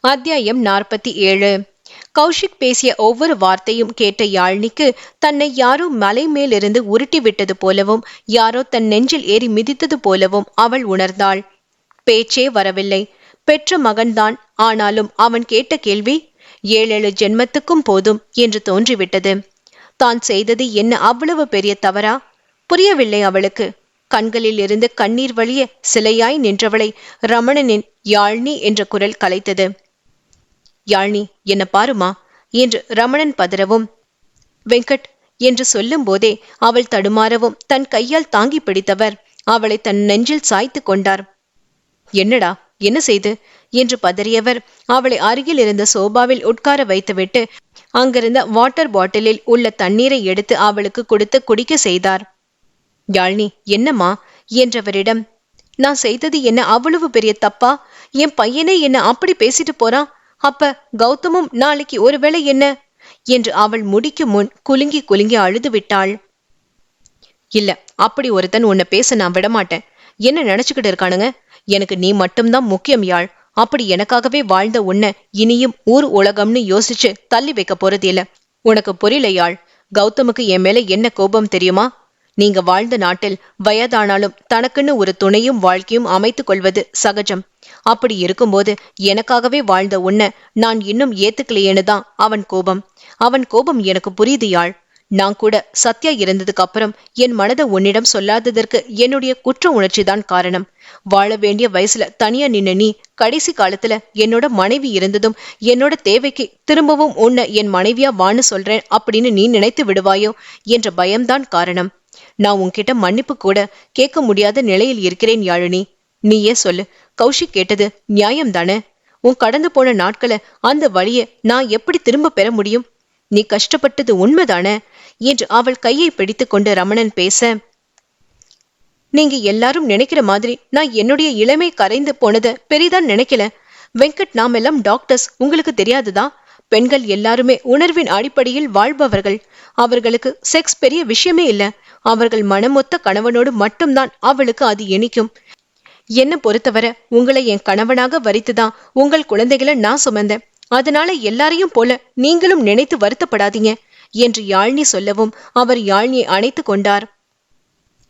அத்தியாயம் நாற்பத்தி ஏழு. கௌஷிக் பேசிய ஒவ்வொரு வார்த்தையும் கேட்ட யாழ்னிக்கு தன்னை யாரோ மலை மேலிருந்து உருட்டி விட்டது போலவும் யாரோ தன் நெஞ்சில் ஏறி மிதித்தது போலவும் அவள் உணர்ந்தாள். பேச்சே வரவில்லை. பெற்ற மகன்தான். ஆனாலும் அவன் கேட்ட கேள்வி ஏழேழு ஜென்மத்துக்கும் போதும் என்று தோன்றிவிட்டது. தான் செய்தது என்ன அவ்வளவு பெரிய தவறா? புரியவில்லை அவளுக்கு. கண்களில் இருந்து கண்ணீர் வழிய சிலையாய் நின்றவளை ரமணனின் யாழ்னி என்ற குரல் கலைத்தது. யாழ்னி என்ன பாருமா என்று ரமணன் பதறவும். வெங்கட் என்று சொல்லும் போதே அவள் தடுமாறவும் தன் கையால் தாங்கி பிடித்தவர் அவளை தன் நெஞ்சில் சாய்த்து கொண்டார். என்னடா என்ன செய்து? என்று பதறியவர் அவளை அருகில் இருந்த சோபாவில் உட்கார வைத்துவிட்டு அங்கிருந்த வாட்டர் பாட்டிலில் உள்ள தண்ணீரை எடுத்து அவளுக்கு கொடுத்து குடிக்க செய்தார். யாழ்னி என்னம்மா? என்றவரிடம் நான் செய்தது என்ன அவ்வளவு பெரிய தப்பா? என் பையனே என்ன அப்படி பேசிட்டு போறான்? அப்ப கௌதமும் நாளைக்கு ஒருவேளை என்ன? என்று அவள் முடிக்கு முன் குலுங்கி குலுங்கி அழுது விட்டாள். இல்ல அப்படி ஒருத்தன் உன்னை பேச நான் விடமாட்டேன். என்ன நினைச்சுக்கிட்டு இருக்கானுங்க? எனக்கு நீ மட்டும்தான் முக்கியம் யாழ். அப்படி எனக்காகவே வாழ்ந்த உன்னை இனியும் ஊர் உலகம்னு யோசிச்சு தள்ளி வைக்க போறது இல்ல உனக்கு புரியல யாழ். கௌதமுக்கு என் மேல என்ன கோபம் தெரியுமா? நீங்க வாழ்ந்த நாட்டில் வயதானாலும் தனக்குன்னு ஒரு துணையும் வாழ்க்கையும் அமைத்துக் கொள்வது சகஜம். அப்படி இருக்கும்போது எனக்காகவே வாழ்ந்த உன்னை நான் இன்னும் ஏத்துக்கலையேன்னு தான் அவன் கோபம். அவன் கோபம் எனக்கு புரியுது யாழ் நான் கூட சத்யா இருந்ததுக்கு அப்புறம் என் மனதை உன்னிடம் சொல்லாததற்கு என்னுடைய குற்ற உணர்ச்சி தான் காரணம். வாழ வேண்டிய வயசுல தனியா நின்ன நீ கடைசி காலத்துல என்னோட மனைவி இருந்ததும் என்னோட தேவைக்கு திரும்பவும் உன்னை என் மனைவியா வான்னு சொல்றேன் அப்படின்னு நீ நினைத்து விடுவாயோ என்ற பயம்தான் காரணம். நான் உன்கிட்ட மன்னிப்பு கூட கேட்க முடியாத நிலையில் இருக்கிறேன் யாழினி. நீயே சொல்லு. கௌஷிக் கேட்டது நியாயம் தானே உன் கடந்து போன நாட்களை அந்த வழியை நான் எப்படி திரும்ப பெற முடியும்? நீ கஷ்டப்பட்டது உண்மைதானே? என்று அவள் கையை பிடித்து கொண்டு ரமணன் பேச நீங்க எல்லாரும் நினைக்கிற மாதிரி நான் என்னுடைய இளமை கரைந்து போனதை பெரிதான் நினைக்கல. வெங்கட் நாம் எல்லாம் டாக்டர்ஸ். உங்களுக்கு தெரியாதுதா? பெண்கள் எல்லாருமே உணர்வின் அடிப்படையில் வாழ்பவர்கள். அவர்களுக்கு செக்ஸ் பெரிய விஷயமே இல்ல. அவர்கள் மனமொத்த கணவனோடு மட்டும்தான் அவளுக்கு அது இனிக்கும் என்ன பொறுத்தவரை உங்களை என் கணவனாக வரித்துதான் உங்கள் குழந்தைகளை நான் சுமந்தேன். அதனால எல்லாரையும் போல நீங்களும் நினைத்து வருத்தப்படாதீங்க என்று யாழ்னி சொல்லவும் அவர் யாழ்னியை அணைத்து கொண்டார்.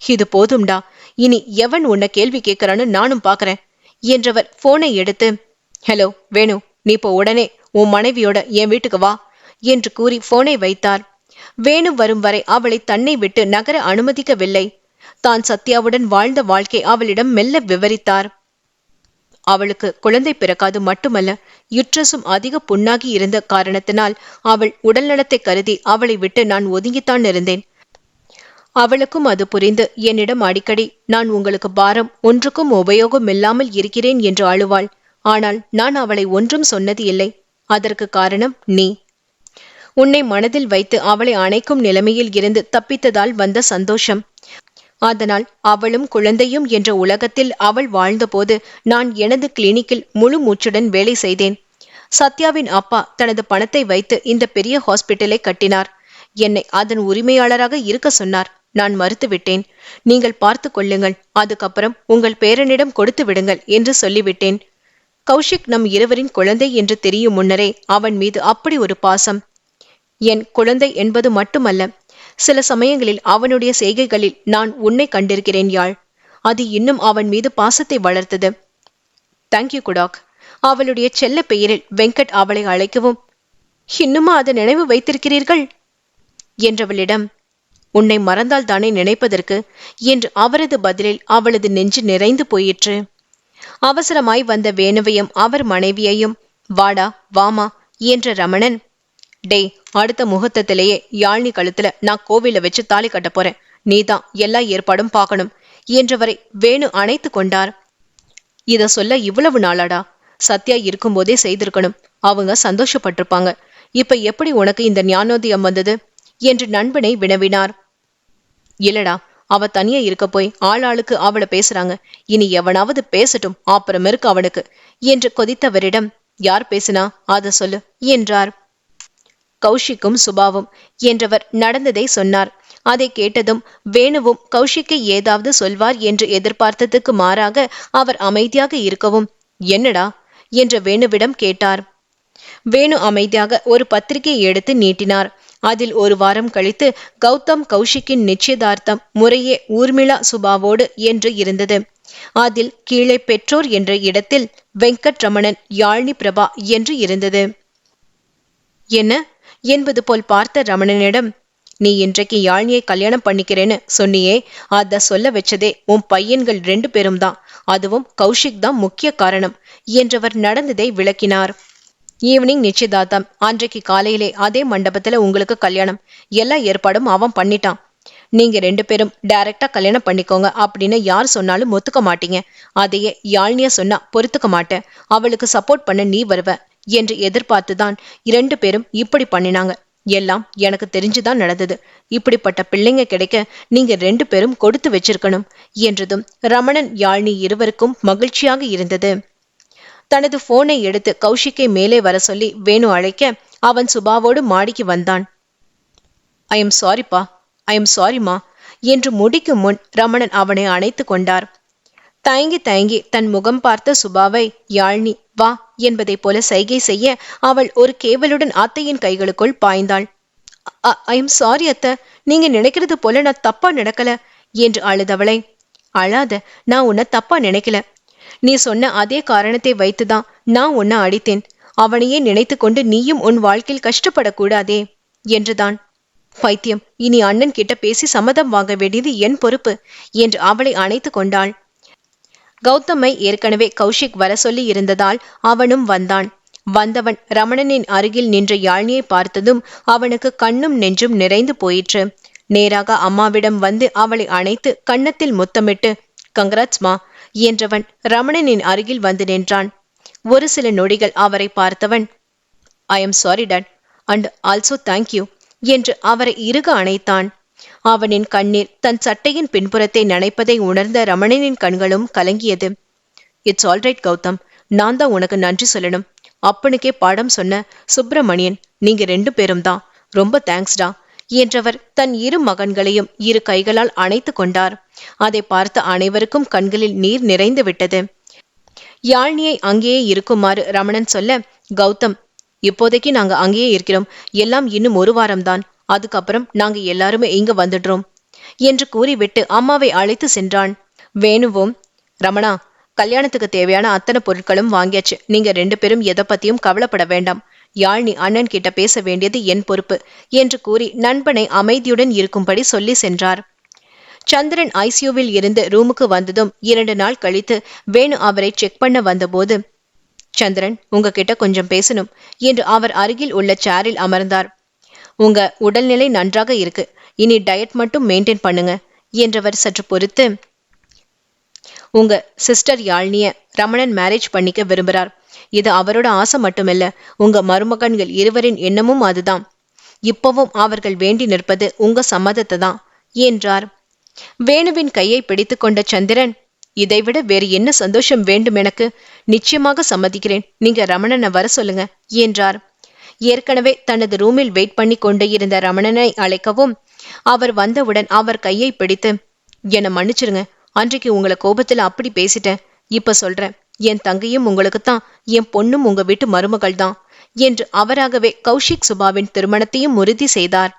இது போதும்டா. இனி எவன் உன்னை கேள்வி கேட்கிறான்னு நானும் பாக்குறேன் என்றவர் போனை எடுத்து ஹலோ வேணு நீ இப்போ உடனே. உன் மனைவியோட என் வீட்டுக்கு வா என்று கூறி போனை வைத்தார். வேணு வரும் வரை அவளை தன்னை விட்டு நகர அனுமதிக்கவில்லை. தான் சத்யாவுடன் வாழ்ந்த வாழ்க்கை அவளிடம் மெல்ல விவரித்தார். அவளுக்கு குழந்தை பிறக்காது மட்டுமல்ல யுட்ரஸும் அதிக புண்ணாகி இருந்த காரணத்தினால் அவள் உடல்நலத்தை கருதி அவளை விட்டு நான் ஒதுங்கித்தான் இருந்தேன். அவளுக்கும் அது புரிந்து என்னிடம் அடிக்கடி நான் உங்களுக்கு பாரம் ஒன்றுக்கும் உபயோகம் இல்லாமல் இருக்கிறேன் என்று அழுவாள். ஆனால் நான் அவளை ஒன்றும் சொன்னது இல்லை. அதற்கு காரணம் நீ. உன்னை மனதில் வைத்து அவளை அணைக்கும் நிலைமையில் இருந்து தப்பித்ததால் வந்த சந்தோஷம். அதனால் அவளும் குழந்தையும் என்ற உலகத்தில் அவள் வாழ்ந்தபோது நான் எனது கிளினிக்கில் முழு மூச்சுடன் வேலை செய்தேன். சத்யாவின் அப்பா தனது பணத்தை வைத்து இந்த பெரிய ஹாஸ்பிட்டலை கட்டினார். என்னை அதன் உரிமையாளராக இருக்க சொன்னார். நான் மறுத்துவிட்டேன். நீங்கள் பார்த்து கொள்ளுங்கள். அதுக்கப்புறம் உங்கள் பேரனிடம் கொடுத்து விடுங்கள் என்று சொல்லிவிட்டேன். கௌஷிக் நம் இருவரின் குழந்தை என்று தெரியும் முன்னரே அவன் மீது அப்படி ஒரு பாசம். என் குழந்தை என்பது மட்டுமல்ல சில சமயங்களில் அவனுடைய செய்கைகளில் நான் உன்னை கண்டிருக்கிறேன் யாழ். அது இன்னும் அவன் மீது பாசத்தை வளர்த்தது. தேங்க்யூ குடாக் அவளுடைய செல்ல பெயரில் வெங்கட் அவளை அழைக்கவும் இன்னுமா அதை நினைவு வைத்திருக்கிறீர்கள்? என்றவளிடம் உன்னை மறந்தால் தானே நினைப்பதற்கு? என்று அவரது பதிலில் அவளது நெஞ்சு நிறைந்து போயிற்று. அவசரமாய் வந்த வேணுவையும் அவர் மனைவியையும் வாடா வாமா என்ற ரமணன் டேய் அடுத்த முகூர்த்தத்திலேயே யாழ்னி கழுத்துல நான் கோவில வச்சு தாலி கட்ட போறேன். நீதான் எல்லா ஏற்பாடும் பார்க்கணும். என்றவரை வேணு அணைத்து கொண்டார். இத சொல்ல இவ்வளவு நாளாடா? சத்யா இருக்கும்போதே செய்திருக்கணும். அவங்க சந்தோஷப்பட்டிருப்பாங்க. இப்ப எப்படி உனக்கு இந்த ஞானோதயம் வந்தது? என்று நண்பனை வினவினார். இல்லடா அவ தனியா இருக்க போய் ஆளாளுக்கு அவளை பேசுறாங்க. இனி எவனாவது பேசட்டும் அப்புறம் இருக்கு அவனுக்கு. என்று கொதித்தவரிடம் யார் பேசினா? அத சொல்லு என்றார். கௌஷிக்கும் சுபாவும் என்றவர் நடந்ததை சொன்னார். அதை கேட்டதும் வேணுவும் கௌஷிக்கை ஏதாவது சொல்வார் என்று எதிர்பார்த்ததுக்கு மாறாக அவர் அமைதியாக இருக்கவும் என்னடா? என்று வேணுவிடம் கேட்டார். வேணு அமைதியாக ஒரு பத்திரிகையை எடுத்து நீட்டினார். அதில் ஒரு வாரம் கழித்து கௌதம் கௌஷிக்கின் நிச்சயதார்த்தம் முறையே ஊர்மிளா சுபாவோடு என்று இருந்தது. அதில் கீழே பெற்றோர் என்ற இடத்தில் வெங்கட் ரமணன் யாழ்னி பிரபா என்று இருந்தது. என்ன? என்பது போல் பார்த்த ரமணனிடம் நீ இன்றைக்கு யாழ்னியை கல்யாணம் பண்ணிக்கிறேன்னு சொன்னியே அத சொல்ல வச்சதே உன் பையன்கள் ரெண்டு பேரும் தான். அதுவும் கௌஷிக் தான் முக்கிய காரணம் என்றவர் நடந்ததை விளக்கினார். ஈவினிங் நிச்சயதார்த்தம். அன்றைக்கு காலையிலே அதே மண்டபத்துல உங்களுக்கு கல்யாணம். எல்லா ஏற்பாடும் அவன் பண்ணிட்டான். நீங்க ரெண்டு பேரும் டைரக்டா கல்யாணம் பண்ணிக்கோங்க அப்படின்னு யார் சொன்னாலும் ஒத்துக்க மாட்டீங்க. அதையே யாழ்னியா சொன்னா பொறுத்துக்க மாட்டேன். அவளுக்கு சப்போர்ட் பண்ண நீ வருவ என்று எதிர்பார்த்துதான் இரண்டு பேரும் இப்படி பண்ணினாங்க. எல்லாம் எனக்கு தெரிஞ்சுதான் நடந்தது. இப்படிப்பட்ட பிள்ளைங்க கிடைக்க நீங்க ரெண்டு பேரும் கொடுத்து வச்சிருக்கணும் என்றதும் ரமணன் யாழ்னி இருவருக்கும் மகிழ்ச்சியாக இருந்தது. தனது போனை எடுத்து கௌஷிக்கை மேலே வர சொல்லி வேணு அழைக்க அவன் சுபாவோடு மாடிக்கு வந்தான். ஐ எம் சாரிப்பா ஐ எம் சாரிமா என்று முடிக்கும் முன் ரமணன் அவனை அணைத்து கொண்டார். தயங்கி தயங்கி தன் முகம் பார்த்த சுபாவை யாழ்னி வா என்பதைப் போல சைகை செய்ய அவள் ஒரு கேவலுடன் அத்தையின் கைகளுக்குள் பாய்ந்தாள். ஐ எம் சாரி அத்தை. நீங்க நினைக்கிறது போல நான் தப்பா நடக்கல என்று அழுதவளை. அழாத நான் உன்னை தப்பா நினைக்கல. நீ சொன்ன அதே காரணத்தை வைத்துதான் நான் உன்னை அடித்தேன். அவனையே நினைத்து கொண்டு நீயும் உன் வாழ்க்கையில் கஷ்டப்படக்கூடாதே என்றுதான். பைத்தியம் இனி அண்ணன் கிட்ட பேசி சம்மதம் வாங்க வேண்டியது என் பொறுப்பு என்று அவளை அணைத்து கொண்டாள். கௌதமை ஏற்கனவே கௌஷிக் வர சொல்லி இருந்ததால் அவனும் வந்தான். வந்தவன் ரமணனின் அருகில் நின்ற யாழ்னியை பார்த்ததும் அவனுக்கு கண்ணும் நெஞ்சும் நிறைந்து போயிற்று. நேராக அம்மாவிடம் வந்து அவளை அணைத்து கன்னத்தில் முத்தமிட்டு கங்கராட்ஸ்மா என்றவன் ரமணனின் அருகில் வந்து நின்றான். ஒரு சில நொடிகள் அவரை பார்த்தவன் I am sorry dad and also thank you என்று அவரை இருக அணைத்தான். அவனின் கண்ணீர் தன் சட்டையின் பின்புறத்தை நனைப்பதை உணர்ந்த ரமணனின் கண்களும் கலங்கியது. It's alright Gautham. நான் தான் உனக்கு நன்றி சொல்லணும். அப்பனுக்கே பாடம் சொன்ன சுப்பிரமணியன் நீங்க ரெண்டு பேரும் தான். ரொம்ப தேங்க்ஸ்டா என்றவர் தன் இரு மகன்களையும் இரு கைகளால் அணைத்து கொண்டார். அதை பார்த்த அனைவருக்கும் கண்களில் நீர் நிறைந்து விட்டது. யாழ்னியை அங்கேயே இருக்குமாறு ரமணன் சொல்ல கௌதம் இப்போதைக்கு நாங்க அங்கேயே இருக்கிறோம். எல்லாம் இன்னும் ஒரு வாரம்தான். அதுக்கப்புறம் நாங்க எல்லாருமே இங்க வந்துடுறோம். என்று கூறிவிட்டு அம்மாவை அழைத்து சென்றான். வேணுவும். ரமணா கல்யாணத்துக்கு தேவையான அத்தனை பொருட்களும் வாங்கியாச்சு. நீங்க ரெண்டு பேரும் எதை பத்தியும் கவலைப்பட வேண்டாம். யாழ்னி அண்ணன் கிட்ட பேச வேண்டியது என் பொறுப்பு என்று கூறி நண்பனை அமைதியுடன் இருக்கும்படி சொல்லி சென்றார். சந்திரன் ஐசியூவில் இருந்து ரூமுக்கு வந்ததும் இரண்டு நாள் கழித்து வேணு அவரை செக் பண்ண வந்தபோது சந்திரன் உங்ககிட்ட கொஞ்சம் பேசணும் என்று அவர் அருகில் உள்ள சேரில் அமர்ந்தார். உங்க உடல்நிலை நன்றாக இருக்கு. இனி டயட் மட்டும் மெயின்டைன் பண்ணுங்க என்றவர் சற்று பொறுத்து உங்க சிஸ்டர் யாழ்னிய ரமணன் மேரேஜ் பண்ணிக்க விரும்புறார். இது அவரோட ஆசை மட்டுமல்ல உங்க மருமகன்கள் இருவரின் எண்ணமும் அதுதான். இப்பவும் அவர்கள் வேண்டி நிற்பது உங்க சம்மதத்தை தான் என்றார். வேணுவின் கையை பிடித்துக்கொண்ட சந்திரன் இதைவிட வேறு என்ன சந்தோஷம் வேண்டும் எனக்கு? நிச்சயமாக சம்மதிக்கிறேன். நீங்க ரமணனை வர சொல்லுங்க என்றார். ஏற்கனவே தனது ரூமில் வெயிட் பண்ணி கொண்டு இருந்த ரமணனை அழைக்கவும் அவர் வந்தவுடன் அவர் கையை பிடித்து என்னை மன்னிச்சிருங்க. அன்றைக்கு உங்களை கோபத்துல அப்படி பேசிட்டேன். இப்ப சொல்றேன். என் தங்கையும் உங்களுக்குத்தான் என் பொண்ணும் உங்க வீட்டு மருமகள் தான் என்று அவராகவே கௌஷிக் சுபாவின் திருமணத்தையும் உறுதி செய்தார்.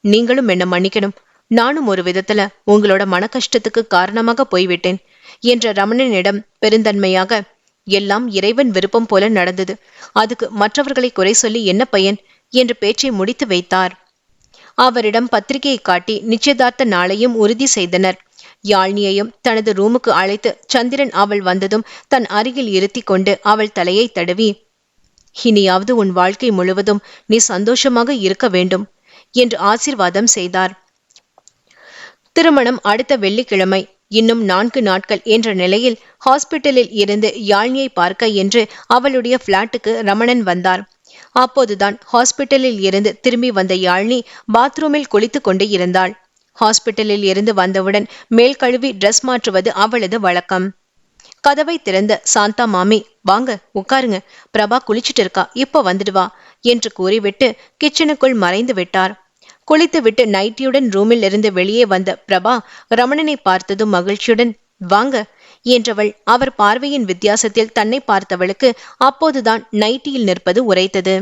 நீங்களும் என்ன மன்னிக்கணும். நானும் ஒரு விதத்துல உங்களோட மன கஷ்டத்துக்கு காரணமாக போய்விட்டேன் என்ற ரமணனிடம் பெருந்தன்மையாக எல்லாம் இறைவன் விருப்பம் போல நடந்தது. அதுக்கு மற்றவர்களை குறை சொல்லி என்ன பயன்? என்று பேச்சை முடித்து வைத்தார். அவரிடம் பத்திரிகையை காட்டி நிச்சயதார்த்த நாளையும் உறுதி செய்தனர். யாழ்னியையும் தனது ரூமுக்கு அழைத்து சந்திரன் அவள் வந்ததும் தன் அருகில் இருத்தி கொண்டு அவள் தலையை தடவி இனியாவது உன் வாழ்க்கை முழுவதும் நீ சந்தோஷமாக இருக்க வேண்டும் என்று ஆசிர்வாதம் செய்தார். திருமணம் அடுத்த வெள்ளிக்கிழமை. இன்னும் நான்கு நாட்கள் என்ற நிலையில் ஹாஸ்பிட்டலில் இருந்து யாழ்னியை பார்க்க என்று அவளுடைய பிளாட்டுக்கு ரமணன் வந்தார். அப்போதுதான் ஹாஸ்பிட்டலில் இருந்து திரும்பி வந்த யாழ்னி பாத்ரூமில் குளித்து கொண்டு இருந்தாள். ஹாஸ்பிட்டலில் இருந்து வந்தவுடன் மேல் கழுவி ட்ரெஸ் மாற்றுவது அவளது வழக்கம். கதவை திறந்த சாந்தா மாமி வாங்க உட்காருங்க. பிரபா குளிச்சிட்டு இருக்கா. இப்ப வந்துடுவா என்று கூறிவிட்டு கிச்சனுக்குள் மறைந்து விட்டார். குளித்துவிட்டு நைட்டியுடன் ரூமில் இருந்து வெளியே வந்த பிரபா ரமணனை பார்த்ததும் மகிழ்ச்சியுடன் வாங்க என்றவள் அவர் பார்வையின் வித்தியாசத்தில் தன்னை பார்த்தவளுக்கு அப்போதுதான் நைட்டியில் நிற்பது உரைத்தது.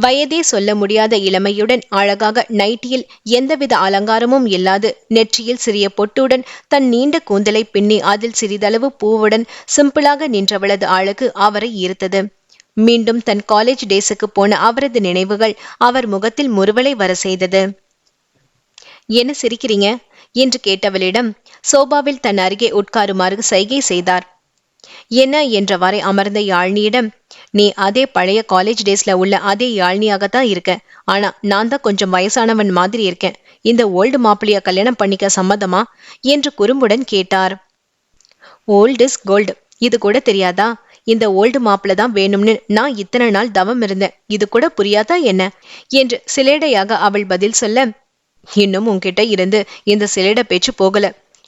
வயதே சொல்ல முடியாத இளமையுடன் அழகாக நைட்டியில் எந்தவித அலங்காரமும் இல்லாது நெற்றியில் சிறிய பொட்டுடன் தன் நீண்ட கூந்தலை பின்னி அதில் சிறிதளவு பூவுடன் சிம்பிளாக நின்றவளது அழகு அவரை ஈர்த்தது. மீண்டும் தன் காலேஜ் டேஸுக்கு போன அவரது நினைவுகள் அவர் முகத்தில் முறுவலை வர செய்தது. என்ன சிரிக்கிறீங்க? என்று கேட்டவளிடம் சோபாவில் தன் அருகே உட்காருமாறு சைகை செய்தார். என்ன? என்றவாறே அமர்ந்த யாழ்னியிடம் நீ அதே பழைய காலேஜ் டேஸ்ல உள்ள அதே யாழ்னியாகத்தான் இருக்க. ஆனா நான் தான் கொஞ்சம் வயசானவன் மாதிரி இருக்கேன். இந்த ஓல்டு மாப்பிள்ளைய கல்யாணம் பண்ணிக்க சம்மதமா? என்று குறும்புடன் கேட்டார். ஓல்டு இஸ் கோல்டு இது கூட தெரியாதா? இந்த ஓல்டு மாப்பிள்ள தான் வேணும்னு நான் இத்தனை நாள் தவம் இருந்தேன். இது கூட புரியாதா என்ன? என்று சிலேடையாக அவள் பதில் சொல்ல இன்னும் உன்கிட்ட இருந்து இந்த சிலேட பேச்சு போகல.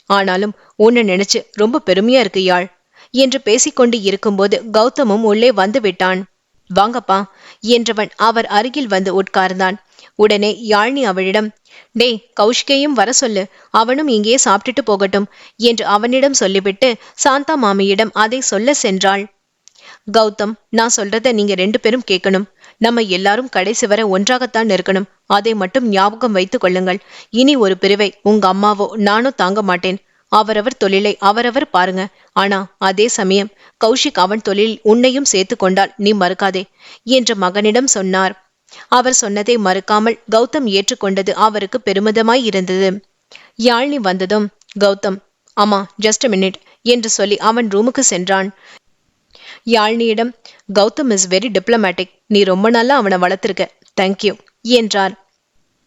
ஆனாலும் உன்னை நினைச்சு ரொம்ப பெருமையா இருக்கு யாழ் என்று பேசிக்கொண்டு இருக்கும்போது கௌதமும் உள்ளே வந்து விட்டான். வாங்கப்பா என்றவன் அவர் அருகில் வந்து உட்கார்ந்தான். உடனே யாழ்னி அவளிடம் டேய் கௌஷ்கேயும் வர சொல்லு அவனும் இங்கே சாப்பிட்டுட்டு போகட்டும் என்று அவனிடம் சொல்லிவிட்டு சாந்தா மாமியிடம் அதை சொல்ல சென்றாள். கௌதம் நான் சொல்றத நீங்க ரெண்டு பேரும் கேட்கணும். நம்ம எல்லாரும் கடைசி வரை ஒன்றாகத்தான் இருக்கணும் அதை மட்டும் ஞாபகம் வைத்துக் கொள்ளுங்கள். இனி ஒரு பிரிவை உங்க அம்மாவோ நானோ தாங்க மாட்டேன். அவரவர் தொழிலை அவரவர் பாருங்க. ஆனா அதே சமயம் கௌஷிக் அவன் தொழிலில் உன்னையும் சேர்த்து கொண்டால் நீ மறுக்காதே என்று மகனிடம் சொன்னார். அவர் சொன்னதை மறுக்காமல் கௌதம் ஏற்றுக்கொண்டது அவருக்கு பெருமிதமாய் இருந்தது. யாழ்னி வந்ததும் கௌதம் ஆமா ஜஸ்ட் மினிட் என்று சொல்லி அவன் ரூமுக்கு சென்றான். யாழ்னியிடம் கௌதம் இஸ் வெரி டிப்ளமேட்டிக் நீ ரொம்ப நல்லா அவனை வளர்த்திருக்க. தேங்க்யூ என்றார்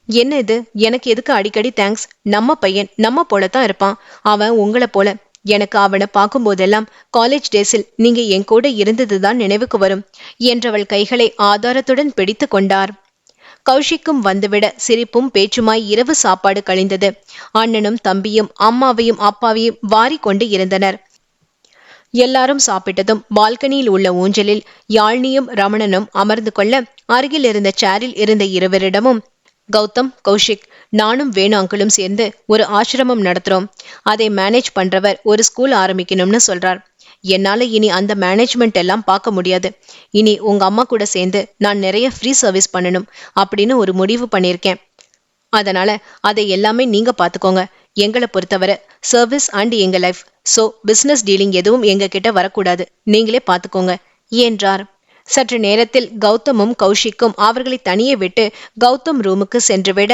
என்ன இது? எனக்கு எதுக்கு அடிக்கடி தேங்க்ஸ் நம்ம பையன் நம்ம போலத்தான் இருப்பான். அவன் உங்களை போல. எனக்கு அவனை பார்க்கும்போதெல்லாம் காலேஜ் டேஸில் நீங்க என் கூட இருந்ததுதான் நினைவுக்கு வரும் என்றவள் கைகளை ஆதாரத்துடன் பிடித்து கொண்டார். கௌஷிக்கும் வந்துவிட சிரிப்பும் பேச்சுமாய் இரவு சாப்பாடு கழிந்தது. அண்ணனும் தம்பியும் அம்மாவையும் அப்பாவையும் வாரி கொண்டு இருந்தனர். எல்லாரும் சாப்பிட்டதும் பால்கனியில் உள்ள ஊஞ்சலில் யாழ்னியும் ரமணனும் அமர்ந்து கொள்ள அருகில் இருந்த சேரில் இருந்த இருவரிடமும் கௌதம் கௌஷிக் நானும் வேணாங்களும் அங்கிளும் சேர்ந்து ஒரு ஆசிரமம் நடத்துறோம். அதை மேனேஜ் பண்றவர் ஒரு ஸ்கூல் ஆரம்பிக்கணும்னு சொல்றார். என்னால இனி அந்த மேனேஜ்மெண்ட் எல்லாம் பார்க்க முடியாது. இனி உங்க அம்மா கூட சேர்ந்து நான் நிறைய ஃப்ரீ சர்வீஸ் பண்ணணும் அப்படின்னு ஒரு முடிவு பண்ணியிருக்கேன். அதனால அதை எல்லாமே நீங்க பாத்துக்கோங்க எங்களை பொறுத்தவரை சர்வீஸ் அண்ட் எங்க லைஃப் ஸோ பிசினஸ் டீலிங் எதுவும் எங்க கிட்ட வரக்கூடாது. நீங்களே பார்த்துக்கோங்க. என்றார் சற்று நேரத்தில் கௌதமும் கௌஷிக்கும் அவர்களை தனியே விட்டு கௌதம் ரூமுக்கு சென்றுவிட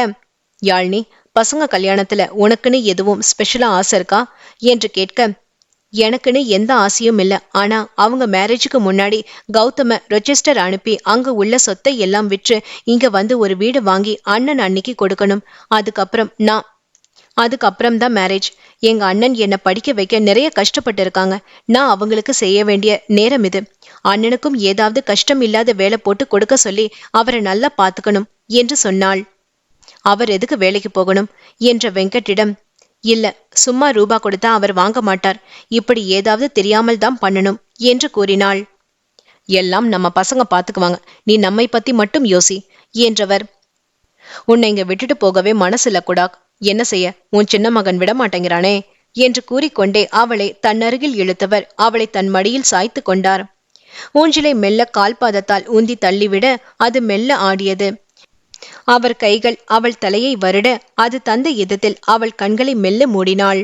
யாழ்னி பசங்க கல்யாணத்துல உனக்குன்னு எதுவும் ஸ்பெஷலா ஆசை இருக்கா? என்று கேட்க எனக்குன்னு எந்த ஆசையும் இல்ல. ஆனா அவங்க மேரேஜுக்கு முன்னாடி கௌதம ரெஜிஸ்டர் அனுப்பி அங்க உள்ள சொத்தை எல்லாம் விற்று இங்க வந்து ஒரு வீடு வாங்கி அண்ணன் அன்னைக்கு கொடுக்கணும். அதுக்கப்புறம் நான் அதுக்கப்புறம் தான் மேரேஜ் எங்க அண்ணன் என்னை படிக்க வைக்க நிறைய கஷ்டப்பட்டு இருக்காங்க நான் அவங்களுக்கு செய்ய வேண்டிய நேரம் இது. அண்ணனுக்கும் ஏதாவது கஷ்டம் இல்லாத வேலை போட்டு கொடுக்க சொல்லி அவரை நல்லா பார்த்துக்கணும் என்று சொன்னாள். அவர் எதுக்கு வேலைக்கு போகணும் என்ற வெங்கட்டிடம் இல்ல சும்மா ரூபா கொடுத்தா அவர் வாங்க மாட்டார். இப்படி ஏதாவது தெரியாமல் தான் பண்ணணும் என்று கூறினாள். எல்லாம் நம்ம பசங்க பாத்துக்குவாங்க நீ நம்மை பத்தி மட்டும் யோசி என்றவர் உன்னை இங்க விட்டுட்டு போகவே மனசுல கூடா என்ன செய்ய? உன் சின்ன மகன் விட மாட்டேங்கிறானே என்று கூறிக்கொண்டே அவளை தன்னருகில் இழுத்தவர். அவளை தன் மடியில் சாய்த்து கொண்டார். ஊஞ்சிலை மெல்ல கால்பாதத்தால் ஊந்தி தள்ளிவிட அது மெல்ல ஆடியது. அவர் கைகள் அவள் தலையை வருட அது தந்த இதத்தில் அவள் கண்களை மெல்ல மூடினாள்.